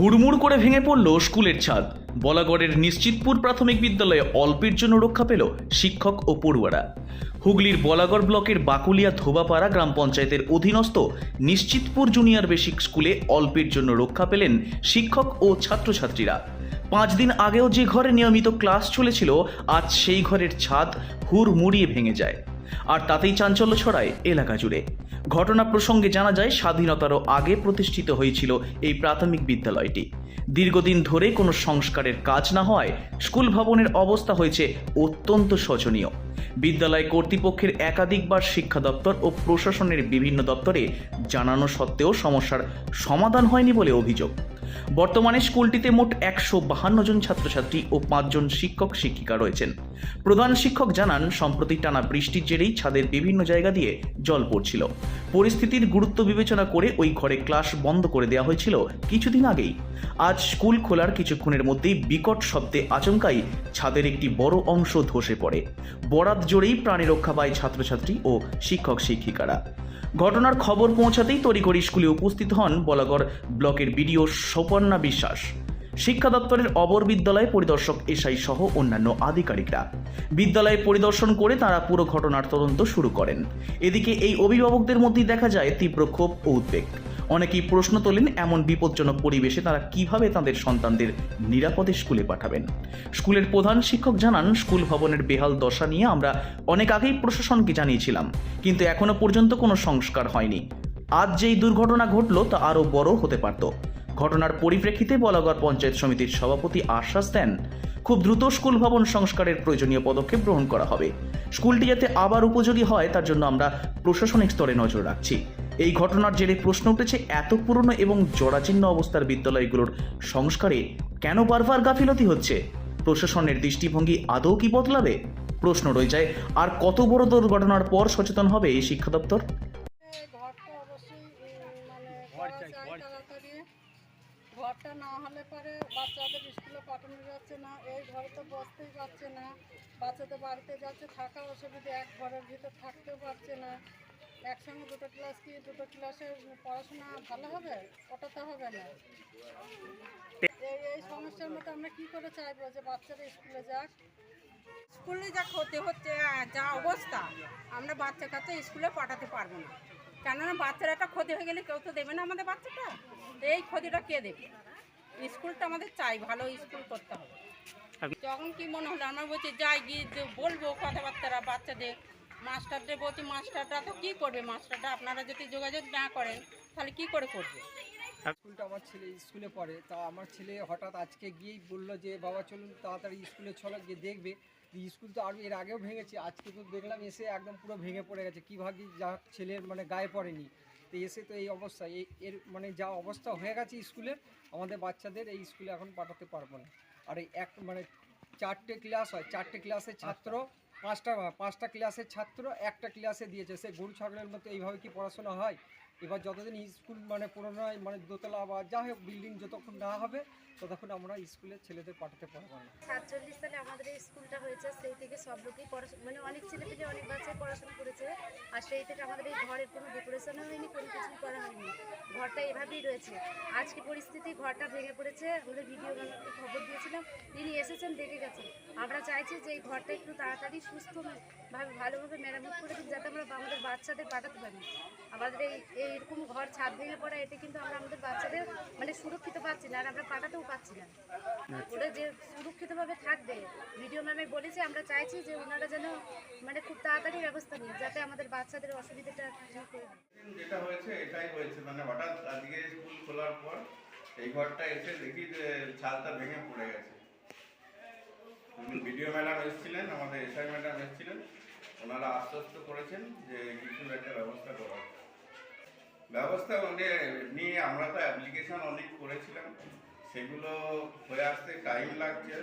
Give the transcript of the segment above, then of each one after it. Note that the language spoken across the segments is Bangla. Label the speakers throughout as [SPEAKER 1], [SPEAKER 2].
[SPEAKER 1] হুড়মুড় করে ভেঙে পড়ল স্কুলের ছাদ। বলাগড়ের নিশ্চিতপুর প্রাথমিক বিদ্যালয়ে অল্পের জন্য রক্ষা পেল শিক্ষক ও পড়ুয়ারা। হুগলির বলাগড় ব্লকের বাকুলিয়া ধোবাপাড়া গ্রাম পঞ্চায়েতের অধীনস্থ নিশ্চিতপুর জুনিয়র বেসিক স্কুলে অল্পের জন্য রক্ষা পেলেন শিক্ষক ও ছাত্রছাত্রীরা। পাঁচ দিন আগেও যে ঘরে নিয়মিত ক্লাস চলেছিল, আজ সেই ঘরের ছাদ হুড় মুড়িয়ে ভেঙে যায়। আর তাতেই চাঞ্চল্য ছড়ায় এলাকা জুড়ে। ঘটনা প্রসঙ্গে জানা যায় স্বাধীনতারও আগে প্রতিষ্ঠিত হয়েছিল এই প্রাথমিক বিদ্যালয়টি। দীর্ঘদিন ধরে কোনো সংস্কারের কাজ না হওয়ায় স্কুল ভবনের অবস্থা হয়েছে অত্যন্ত শোচনীয়। বিদ্যালয় কর্তৃপক্ষের একাধিকবার শিক্ষা দপ্তর ও প্রশাসনের বিভিন্ন দপ্তরে জানানো সত্ত্বেও সমস্যার সমাধান হয়নি বলে অভিযোগ। বর্তমানে স্কুলটিতে মোট একশো বাহান্ন জন ছাত্রছাত্রী ও পাঁচজন শিক্ষক শিক্ষিকা রয়েছেন। প্রধান শিক্ষক জানান, সম্প্রতি টানা বৃষ্টির জেরেই ছাদের বিভিন্ন জায়গা দিয়ে জল পড়ছিল। পরিস্থিতির গুরুত্ব বিবেচনা করে ওই ঘরে ক্লাস বন্ধ করে দেওয়া হয়েছিল কিছুদিন আগেই। আজ স্কুল খোলার কিছুক্ষণের মধ্যেই বিকট শব্দে আচমকাই ছাদের একটি বড় অংশ ধসে পড়ে। বরাত জোরেই প্রাণী রক্ষা পায় ছাত্রছাত্রী ও শিক্ষক শিক্ষিকারা। ঘটনার খবর পৌঁছাতেই তড়িঘড়ি স্কুলে উপস্থিত হন বলাগড় ব্লকের বিডিও সৌপর্ণা বিশ্বাস। শিক্ষা দপ্তরের অবর বিদ্যালয় পরিদর্শক এসআই সহ অন্যান্য আধিকারিকরা। বিদ্যালয়ে পরিদর্শন করে তারা পুরো ঘটনার তদন্ত শুরু করেন। এদিকে এই অভিভাবকদের মধ্যেই দেখা যায় তীব্র ক্ষোভ ও উদ্বেগ। অনেকেই প্রশ্ন তোলেন এমন বিপজ্জনক পরিবেশে তারা কীভাবে তাদের সন্তানদের নিরাপদে স্কুলে পাঠাবেন। স্কুলের প্রধান শিক্ষক জানান, স্কুল ভবনের বেহাল দশা নিয়ে আমরা অনেক আগেই প্রশাসনকে জানিয়েছিলাম, কিন্তু এখনও পর্যন্ত কোনো সংস্কার হয়নি। আজ যেই দুর্ঘটনা ঘটলো তা আরও বড় হতে পারত। ঘটনার পরিপ্রেক্ষিতে বলাগড় পঞ্চায়েত সমিতির সভাপতি আশ্বাস দেন, খুব দ্রুত স্কুল ভবন সংস্কারের প্রয়োজনীয় পদক্ষেপ গ্রহণ করা হবে। স্কুলটি যাতে আবার উপযোগী হয় তার জন্য আমরা প্রশাসনিক স্তরে নজর রাখছি। এই ঘটনার জেরে প্রশ্ন উঠেছে, এত পুরনো এবং জরাজীর্ণ অবস্থার বিদ্যালয়গুলোর সংস্কারে কেন বারবার গাফিলতি হচ্ছে? প্রশাসনের দৃষ্টিভঙ্গি আদৌ কি বদলাবে? প্রশ্ন রয়ে যায়, আর কত বড় দুর্ঘটনার পর সচেতন হবে এই শিক্ষা দপ্তর?
[SPEAKER 2] ঘরটা না হলে পরে বাচ্চাদের স্কুলে পাঠানো যাচ্ছে না, এই ঘরে তো বসতেই পারছে না, বাচ্চাদের বাড়িতে যাচ্ছে থাকা অসুবিধা এক ঘরের ভিতর থাকতেও পারছে না। একসঙ্গে দুটো ক্লাস কি দুটো ক্লাসে পড়াশোনা ভালো হবে? ওটা তো হবে না। এই এই সমস্যার মধ্যে আমরা কি করে চাইব যে বাচ্চারা স্কুলে যাক?
[SPEAKER 3] স্কুলে যা ক্ষতি হচ্ছে যা অবস্থা আমরা বাচ্চা কাচ্চা স্কুলে পাঠাতে পারব না। কেননা বাচ্চারা একটা ক্ষতি হয়ে গেলে কেউ তো দেবে না আমাদের বাচ্চাটা। এই ক্ষতিটা কে দেবে? স্কুলটা আমাদের চাই ভালো স্কুল করতে হবে। যখন কি মনে হলো? আমরা বলছি যাই গিয়ে যে বলব কথাবার্তারা বাচ্চাদের। মাস্টারদের বলছি মাস্টাররা তো কী করবে মাস্টারটা? আপনারা যদি যোগাযোগ না করেন, তাহলে কি করে করবে?
[SPEAKER 4] স্কুলটা আমার ছেলে স্কুলে পড়ে, তা আমার ছেলে হঠাৎ আজকে গিয়েই বলল যে, বাবা, চলুন তাড়াতাড়ি স্কুলে চলো, গিয়ে দেখবে। স্কুল তো আর এর আগেও ভেঙেছে, আজকে তো দেখলাম এসে একদম পুরো ভেঙে পড়ে গেছে, কী ভাগ্যি যা ছেলের মানে গায়ে পড়েনি। তো এসে তো এই অবস্থা এর মানে যা অবস্থা হয়ে গেছে স্কুলের আমাদের বাচ্চাদের এই স্কুলে এখন পাঠাতে পারব না। আর এই এক মানে চারটে ক্লাস হয়, চারটে ক্লাসের ছাত্র পাঁচটা পাঁচটা ক্লাসের ছাত্র, একটা ক্লাসে দিয়েছে। সে গরু, ছাগলের মতো এইভাবে কি পড়াশোনা হয়? এবার যতদিন স্কুল মানে পুরোনো মানে দোতলা বা যা হোক বিল্ডিং যতক্ষণ না হবে, ততক্ষণ আমরা স্কুলে ছেলেদের পাঠাতে পারব না।
[SPEAKER 5] সাতচল্লিশ সালে আমাদের এই স্কুলটা হয়েছে, সেই থেকে সব লোকই পড়াশোনা মানে অনেক ছেলে পেলে অনেক বাচ্চাই পড়াশোনা করেছে, আর সেই থেকে আমাদের এই ঘরের কোনো ডেকোরেশনও হয়নি, কোনো কিছু করা হয়নি। ঘরটা এভাবেই রয়েছে। আজকে পরিস্থিতি, ঘরটা ভেঙে পড়েছে আমাদের ভিডিও খবর দিয়েছিলাম, তিনি এসেছেন, দেখে গেছেন। আমরা চাইছি যে এই ঘরটা একটু তাড়াতাড়ি সুস্থভাবে, ভালোভাবে মেরামত করে দিন, যাতে আমরা আমাদের বাচ্চাদের পাঠাতে পারি। আমাদের এই এইরকম ঘর ছাদ ভেঙে পড়া এতে কিন্তু আমরা আমাদের বাচ্চাদের মানে সুরক্ষিত পাচ্ছি না আর আমরা পাঠাতেও পাচ্ছি না। ওরা যে সুরক্ষিতভাবে থাকবে ভিডিও ম্যামে বলেছে আমরা চাইছি যে ওনারা যেন মানে খুব তাড়াতাড়ি ব্যবস্থা নিন যাতে আমাদের বাচ্চাদের অসুবিধাটা ঠিক হয়ে
[SPEAKER 6] যেটা হয়েছে এটাই হয়েছে। মানে হঠাৎ আজকে স্কুল খোলার পর এই ঘরটা এসে দেখি যে ছাদটা ভেঙে পড়ে গেছে। ভিডিও ম্যাডাম এসেছিলেন আমাদের এসআই ম্যাডাম এসেছিলেন। ওনারা আশ্বস্ত করেছেন যে কিছু একটা ব্যবস্থা করা। ব্যবস্থা মানে নিয়ে আমরা তো অ্যাপ্লিকেশন অনেক করেছিলাম, সেগুলো হয়ে আসতে টাইম লাগছে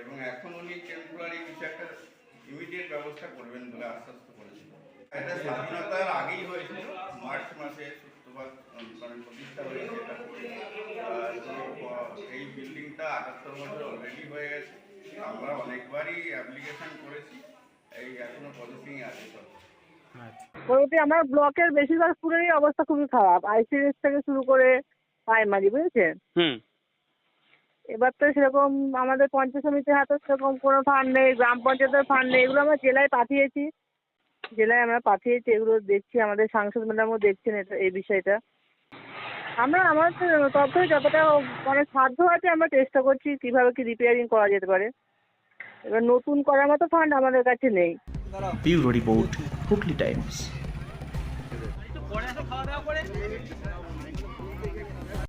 [SPEAKER 6] এবং এখন উনি টেম্পোরারি কিছু একটা ইমিডিয়েট ব্যবস্থা করবেন বলে আশ্বস্ত করেছেন এটা স্বাধীনতার আগেই হয়েছিল, মার্চ মাসে মানে প্রতিষ্ঠা এই বিল্ডিংটা আটাত্তর বছর অলরেডি হয়ে গেছে। আমরা অনেকবারই অ্যাপ্লিকেশন করেছি, এই এখনও প্রসেসিং আছে সব।
[SPEAKER 7] পরবর্তী আমার ব্লকের বেশিরভাগ স্কুলেরই অবস্থা খুবই খারাপ। আইসিএস থেকে শুরু করে প্রাইমারি বুঝেছেন?
[SPEAKER 8] হুম।
[SPEAKER 7] এবার তো সেরকম আমাদের পঞ্চায়েত সমিতির হাতে সেরকম কোনো ফান্ড নেই গ্রাম পঞ্চায়েতের ফান্ড নেই এগুলো আমরা জেলায় পাঠিয়েছি। জেলায় আমরা পাঠিয়েছি এগুলো দেখছি আমাদের সাংসদ ম্যাডামও দেখছেন এটা এই বিষয়টা। আমরা আমাদের তরফ থেকে যতটা মানে সাধ্য আছে আমরা চেষ্টা করছি কীভাবে কী রিপেয়ারিং করা যেতে পারে। এবার নতুন করার মতো ফান্ড আমাদের কাছে নেই।
[SPEAKER 1] Bureau report Hooghly Times